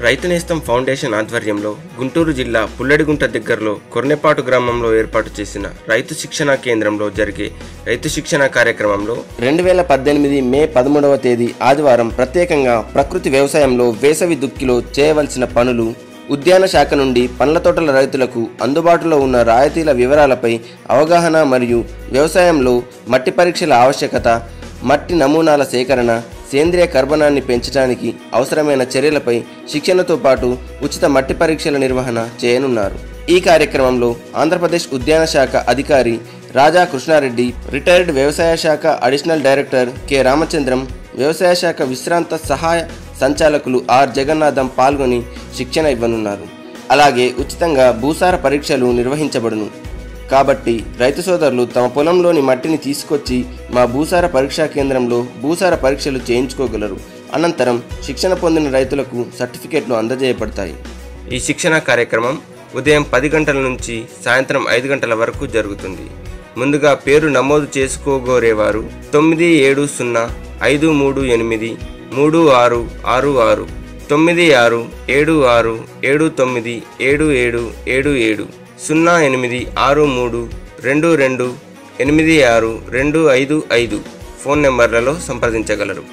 రైతు నేస్తం ఫౌండేషన్ ఆధ్వర్యంలో గుంటూరు జిల్లా పుల్లడిగుంట దగ్గరలో కొర్నెపాటు గ్రామంలో ఏర్పాటు చేసిన రైతు శిక్షణా కేంద్రంలో జరిగే రైతు శిక్షణ కార్యక్రమంలో రెండు వేల పద్దెనిమిది మే పదమూడవ తేదీ ఆదివారం ప్రత్యేకంగా ప్రకృతి వ్యవసాయంలో వేసవి దుక్కిలో చేయవలసిన పనులు ఉద్యాన శాఖ నుండి పండ్ల తోటల రైతులకు అందుబాటులో ఉన్న రాయితీల వివరాలపై అవగాహన మరియు వ్యవసాయంలో మట్టి పరీక్షల ఆవశ్యకత మట్టి నమూనాల సేకరణ సేంద్రియ కర్బనాన్ని పెంచడానికి అవసరమైన చర్యలపై శిక్షణతో పాటు ఉచిత మట్టి పరీక్షల నిర్వహణ చేయనున్నారు. ఈ కార్యక్రమంలో ఆంధ్రప్రదేశ్ ఉద్యాన శాఖ అధికారి రాజా కృష్ణారెడ్డి రిటైర్డ్ వ్యవసాయ శాఖ అడిషనల్ డైరెక్టర్ కె. రామచంద్రం వ్యవసాయ శాఖ విశ్రాంత సహాయ సంచాలకులు ఆర్. జగన్నాథం పాల్గొని శిక్షణ ఇవ్వనున్నారు. అలాగే ఉచితంగా భూసార పరీక్షలు నిర్వహించబడును. కాబట్టి రైతు సోదరులు తమ పొలంలోని మట్టిని తీసుకొచ్చి మా భూసార పరీక్షా కేంద్రంలో భూసార పరీక్షలు చేయించుకోగలరు. అనంతరం శిక్షణ పొందిన రైతులకు సర్టిఫికేట్లు అందజేయబడతాయి. ఈ శిక్షణ కార్యక్రమం ఉదయం పది గంటల నుంచి సాయంత్రం ఐదు గంటల వరకు జరుగుతుంది. ముందుగా పేరు నమోదు చేసుకోగోరేవారు తొమ్మిది ఏడు సున్నా ఐదు మూడు ఎనిమిది మూడు ఆరు ఆరు ఆరు తొమ్మిది ఆరు ఏడు ఆరు ఏడు తొమ్మిది ఏడు ఏడు ఏడు ఏడు సున్నా ఎనిమిది ఆరు మూడు రెండు రెండు ఎనిమిది ఆరు రెండు ఐదు ఐదు ఫోన్ నెంబర్లలో సంప్రదించగలరు.